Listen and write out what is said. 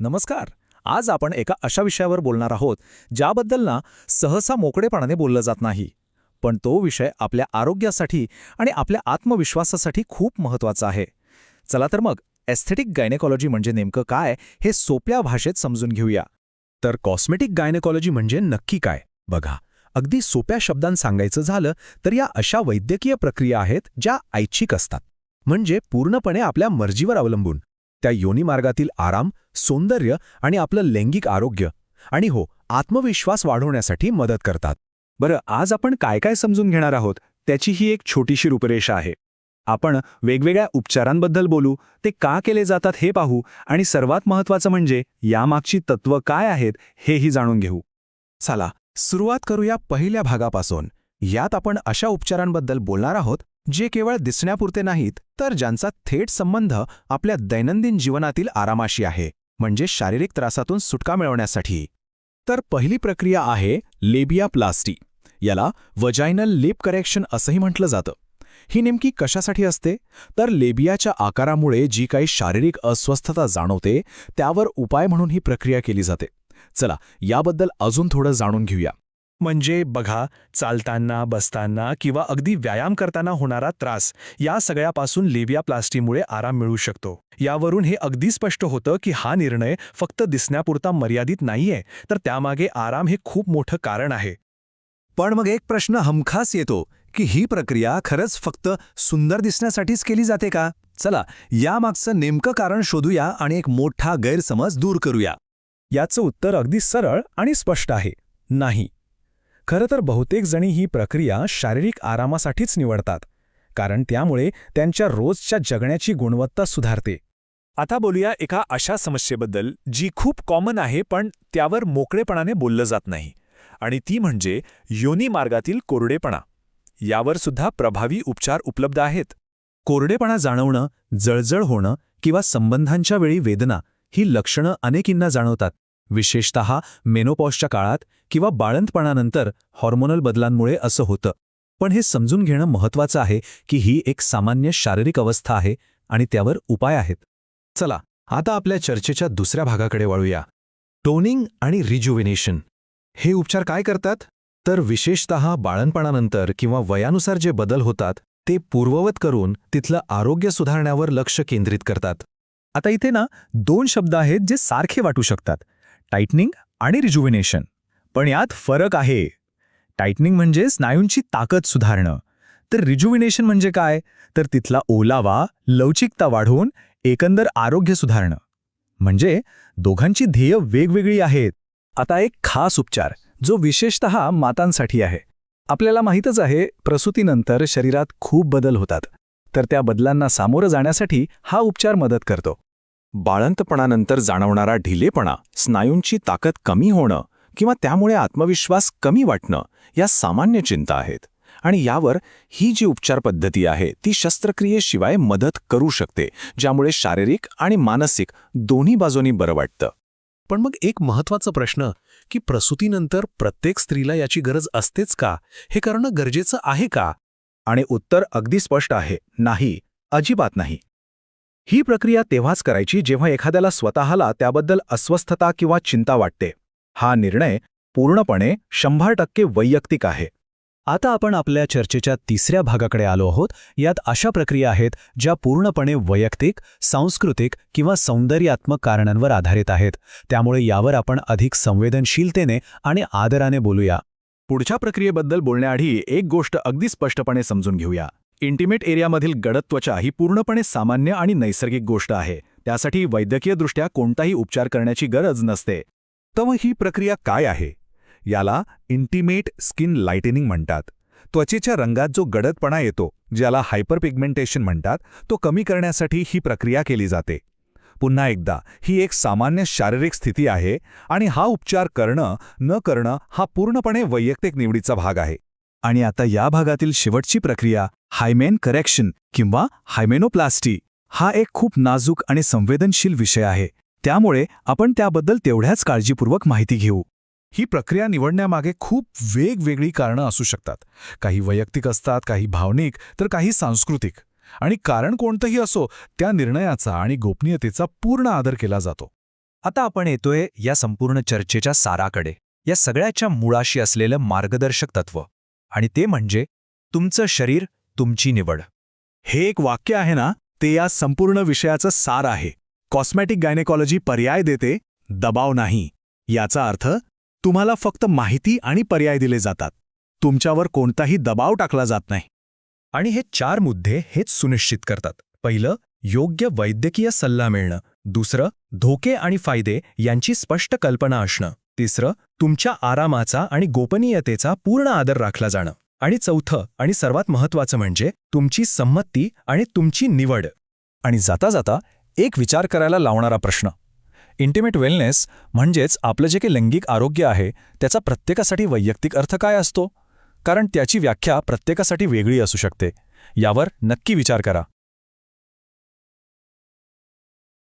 नमस्कार. आज आपण एका अशा विषयावर बोलणार आहोत ज्याबद्दल ना सहसा मोकळेपणाने बोललं जात नाही. पण तो विषय आपल्या आरोग्यासाठी आणि आपल्या आत्मविश्वासासाठी खूप महत्त्वाचा आहे. चला तर मग एस्थेटिक गायनेकॉलॉजी म्हणजे नेमकं काय हे सोप्या भाषेत समजून घेऊया. तर कॉस्मेटिक गायनेकॉलॉजी म्हणजे नक्की काय? बघा अगदी सोप्या शब्दांत सांगायचं झालं तर या अशा वैद्यकीय प्रक्रिया आहेत ज्या ऐच्छिक असतात. म्हणजे पूर्णपणे आपल्या मर्जीवर अवलंबून. त्या योनिमार्गातील आराम सौंदर्य आणि आपलं लैंगिक आरोग्य. आणि हो आत्मविश्वास वाढवण्यासाठी मदत करतात. बरं आज आपण काय काय समजून घेणार आहोत? त्याची ही एक छोटीशी रूपरेषा आहे. आपण वेगवेगळ्या उपचारांबद्दल बोलू ते का केले जातात हे पाहू आणि सर्वात महत्त्वाचं म्हणजे यामागची तत्त्व काय आहेत हेही जाणून घेऊ. चला सुरुवात करूया पहिल्या भागापासून. यात आपण अशा उपचारांबद्दल बोलणार आहोत जे केवळ दिसण्यापुरते नाहीत तर ज्यांचा थेट संबंध आपल्या दैनंदिन जीवनातील आरामाशी आहे. म्हणजे शारीरिक त्रासातून सुटका मिळवण्यासाठी. तर पहिली प्रक्रिया आहे लेबियाप्लास्टी. याला वजायनल लिप करेक्शन असंही म्हटलं जातं. ही नेमकी कशासाठी असते? तर लेबियाच्या आकारामुळे जी काही शारीरिक अस्वस्थता जाणवते त्यावर उपाय म्हणून ही प्रक्रिया केली जाते. चला याबद्दल अजून थोडं जाणून घेऊया. म्हणजे बघा चालताना बसताना किंवा अगदी व्यायाम करताना होणारा त्रास या सगळ्यापासून लेविया प्लास्टीमुळे आराम मिळू शकतो. यावरून हे अगदी स्पष्ट होतं की हा निर्णय फक्त दिसण्यापुरता मर्यादित नाहीये तर त्यामागे आराम हे खूप मोठं कारण आहे. पण मग एक प्रश्न हमखास येतो की ही प्रक्रिया खरंच फक्त सुंदर दिसण्यासाठीच केली जाते का? चला यामागचं नेमकं कारण शोधूया आणि एक मोठा गैरसमज दूर करूया. याचं उत्तर अगदी सरळ आणि स्पष्ट आहे. नाही. खरं तर बहुतेक जणी ही प्रक्रिया शारीरिक आरामासाठीच निवडतात कारण त्यामुळे त्यांच्या रोजच्या जगण्याची गुणवत्ता सुधारते. आता बोलूया एका अशा समस्येबद्दल जी खूप कॉमन आहे पण त्यावर मोकळेपणाने बोललं जात नाही आणि ती म्हणजे योनी मार्गातील कोरडेपणा. यावर सुद्धा प्रभावी उपचार उपलब्ध आहेत. कोरडेपणा जाणवणं जळजळ होणं किंवा संबंधांच्या वेळी वेदना ही लक्षणं अनेकींना जाणवतात. विशेषत मेनोपॉशच्या काळात किंवा बाळंतपणानंतर हॉर्मोनल बदलांमुळे असं होतं. पण हे समजून घेणं महत्वाचं आहे की ही एक सामान्य शारीरिक अवस्था आहे आणि त्यावर उपाय आहेत. चला आता आपल्या चर्चेच्या दुसऱ्या भागाकडे वळूया. टोनिंग आणि रिज्युविनेशन. हे उपचार काय करतात? तर विशेषत बाळणपणानंतर किंवा वयानुसार जे बदल होतात ते पूर्ववत करून तिथलं आरोग्य सुधारण्यावर लक्ष केंद्रित करतात. आता इथे ना दोन शब्द आहेत जे सारखे वाटू शकतात. टाईटनिंग आणि रिज्युविनेशन पण यात फरक आहे. टाईटनिंग म्हणजे स्नायूंची ताकद सुधारणं. तर रिज्युविनेशन म्हणजे काय? तर तिथला ओलावा लवचिकता वाढवून एकंदर आरोग्य सुधारणं. म्हणजे दोघांची ध्येय वेगवेगळी आहेत. आता एक खास उपचार जो विशेषत मातांसाठी आहे. आपल्याला माहीतच आहे प्रसूतीनंतर शरीरात खूप बदल होतात. तर त्या बदलांना सामोरं जाण्यासाठी हा उपचार मदत करतो. बाळंतपणानंतर जाणवणारा ढिलेपणा स्नायूंची ताकद कमी होणं किंवा त्यामुळे आत्मविश्वास कमी वाटणं या सामान्य चिंता आहेत. आणि यावर ही जी उपचार पद्धती आहे ती शस्त्रक्रियेशिवाय मदत करू शकते ज्यामुळे शारीरिक आणि मानसिक दोन्ही बाजूंनी बरं वाटतं. पण मग एक महत्त्वाचा प्रश्न की प्रसूतीनंतर प्रत्येक स्त्रीला याची गरज असतेच का? हे करणं गरजेचं आहे का? आणि उत्तर अगदी स्पष्ट आहे नाही अजिबात नाही. ही प्रक्रिया तेव्हाच करायची जेव्हा एखाद्याला स्वतःला त्याबद्दल अस्वस्थता किंवा चिंता वाटते. हा निर्णय पूर्णपणे शंभर टक्के वैयक्तिक आहे. आता आपण आपल्या चर्चेच्या तिसऱ्या भागाकडे आलो आहोत. यात अशा प्रक्रिया आहेत ज्या पूर्णपणे वैयक्तिक सांस्कृतिक किंवा सौंदर्यात्मक कारणांवर आधारित आहेत. त्यामुळे यावर आपण अधिक संवेदनशीलतेने आणि आदराने बोलूया. पुढच्या प्रक्रियेबद्दल बोलण्याआधी एक गोष्ट अगदी स्पष्टपणे समजून घेऊया. इंटिमेट एरियामधील गडद त्वचा ही पूर्णपणे सामान्य आणि नैसर्गिक गोष्ट आहे. त्यासाठी वैद्यकीयदृष्ट्या कोणताही उपचार करण्याची गरज नसते. तर ही प्रक्रिया काय आहे? याला इंटिमेट स्किन लाइटेनिंग म्हणतात. त्वचेच्या रंगात जो गडदपणा येतो ज्याला हायपरपिगमेंटेशन म्हणतात तो कमी करण्यासाठी ही प्रक्रिया केली जाते. पुन्हा एकदा ही एक सामान्य शारीरिक स्थिती आहे आणि हा उपचार करणं न करणं हा पूर्णपणे वैयक्तिक निवडीचा भाग आहे. आणि आता या भागातील शेवटची प्रक्रिया हायमेन करेक्शन किंवा हायमेनोप्लास्टी हा एक खूप नाजूक आणि संवेदनशील विषय आहे. त्यामुळे आपण त्याबद्दल तेवढ्याच काळजीपूर्वक माहिती घेऊ. ही प्रक्रिया निवडण्यामागे खूप वेगवेगळी कारणं असू शकतात. काही वैयक्तिक असतात काही भावनिक तर काही सांस्कृतिक. आणि कारण कोणतंही असो त्या निर्णयाचा आणि गोपनीयतेचा पूर्ण आदर केला जातो. आता आपण येतोय या संपूर्ण चर्चेच्या साराकडे. या सगळ्याच्या मुळाशी असलेलं मार्गदर्शक तत्व. आणि ते म्हणजे तुमचं शरीर तुमची निवड. हे एक वाक्य आहे ना ते या संपूर्ण विषयाचं सार आहे. कॉस्मॅटिक गायनेकॉलॉजी पर्याय देते दबाव नाही. याचा अर्थ तुम्हाला फक्त माहिती आणि पर्याय दिले जातात. तुमच्यावर कोणताही दबाव टाकला जात नाही. आणि हे चार मुद्दे हेच सुनिश्चित करतात. पहिलं योग्य वैद्यकीय सल्ला मिळणं. दुसरं धोके आणि फायदे यांची स्पष्ट कल्पना असणं. तिसरं तुमच्या आरामाचा आणि गोपनीयतेचा पूर्ण आदर राखला जाणं. आणि चौथं आणि सर्वात महत्त्वाचं म्हणजे तुमची संमती आणि तुमची निवड. आणि जाता जाता एक विचार करायला लावणारा प्रश्न. इंटिमेट वेलनेस म्हणजेच आपलं जे काही लैंगिक आरोग्य आहे त्याचा प्रत्येकासाठी वैयक्तिक अर्थ काय असतो? कारण त्याची व्याख्या प्रत्येकासाठी वेगळी असू शकते. यावर नक्की विचार करा.